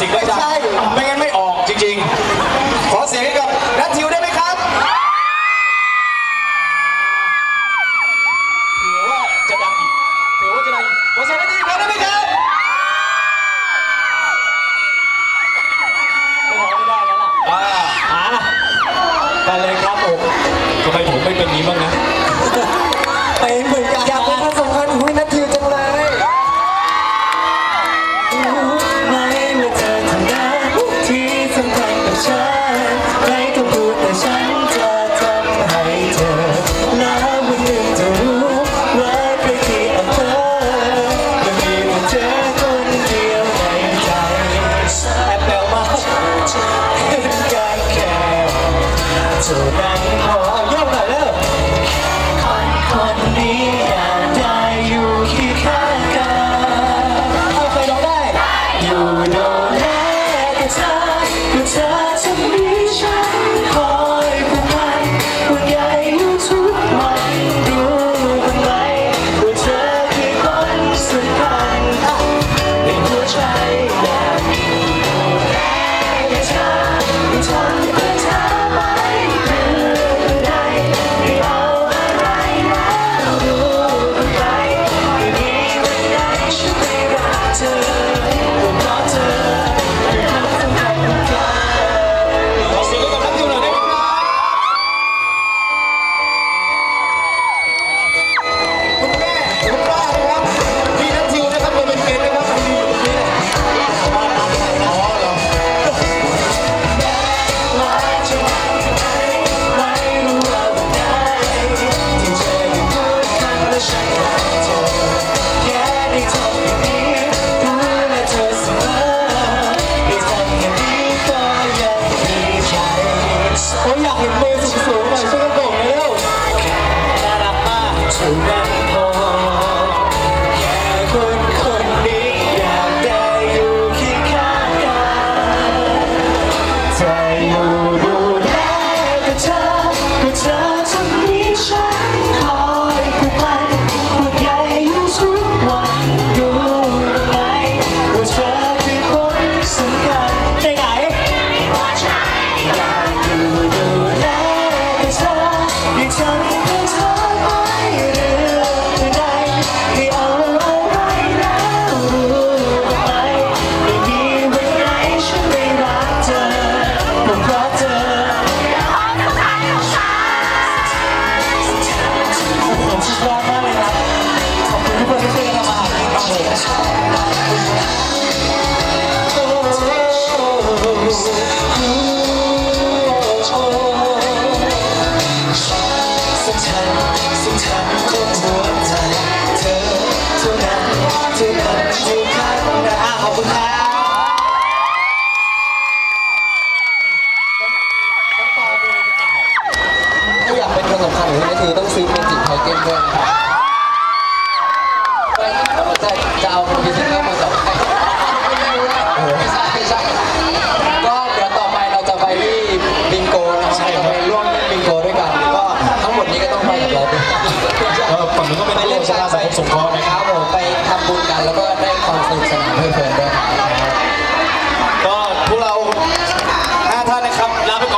สิ่งใช่ไม่งั้นไม่ออกจริงๆ ขอเสียงให้กับนัททิวได้ไหมครับเผื่อว่าจะดังอีกเผื่อว่าจะดังอีกขอเสียงนัททิวได้ไหมครับไม่ได้แล้วล่ะอ่าอ่าไปเลยครับผมทำไมผมไม่เป็นนี้บ้างนะเป็น Russell. คุณครับถ้าอยากเป็นคนสำคัญขนี่คือต้องซื้อเมจิไทเกนด้วยครับไปที่เขาจะจะเอาคนพิเศษมาสองใครไม่ใช่ไม่ใช่ก็เดี๋ยวต่อไปเราจะไปที่บิงโกนะครับเรร่วมเล่นบิงโกด้วยกัน ก็ทั้งหมดนี้ก็ต้องไปกับเราด้วยฝั่งนู้นก็เป็นเรื่องชสังคสงเคนะครับ นะครับลาไปก่อน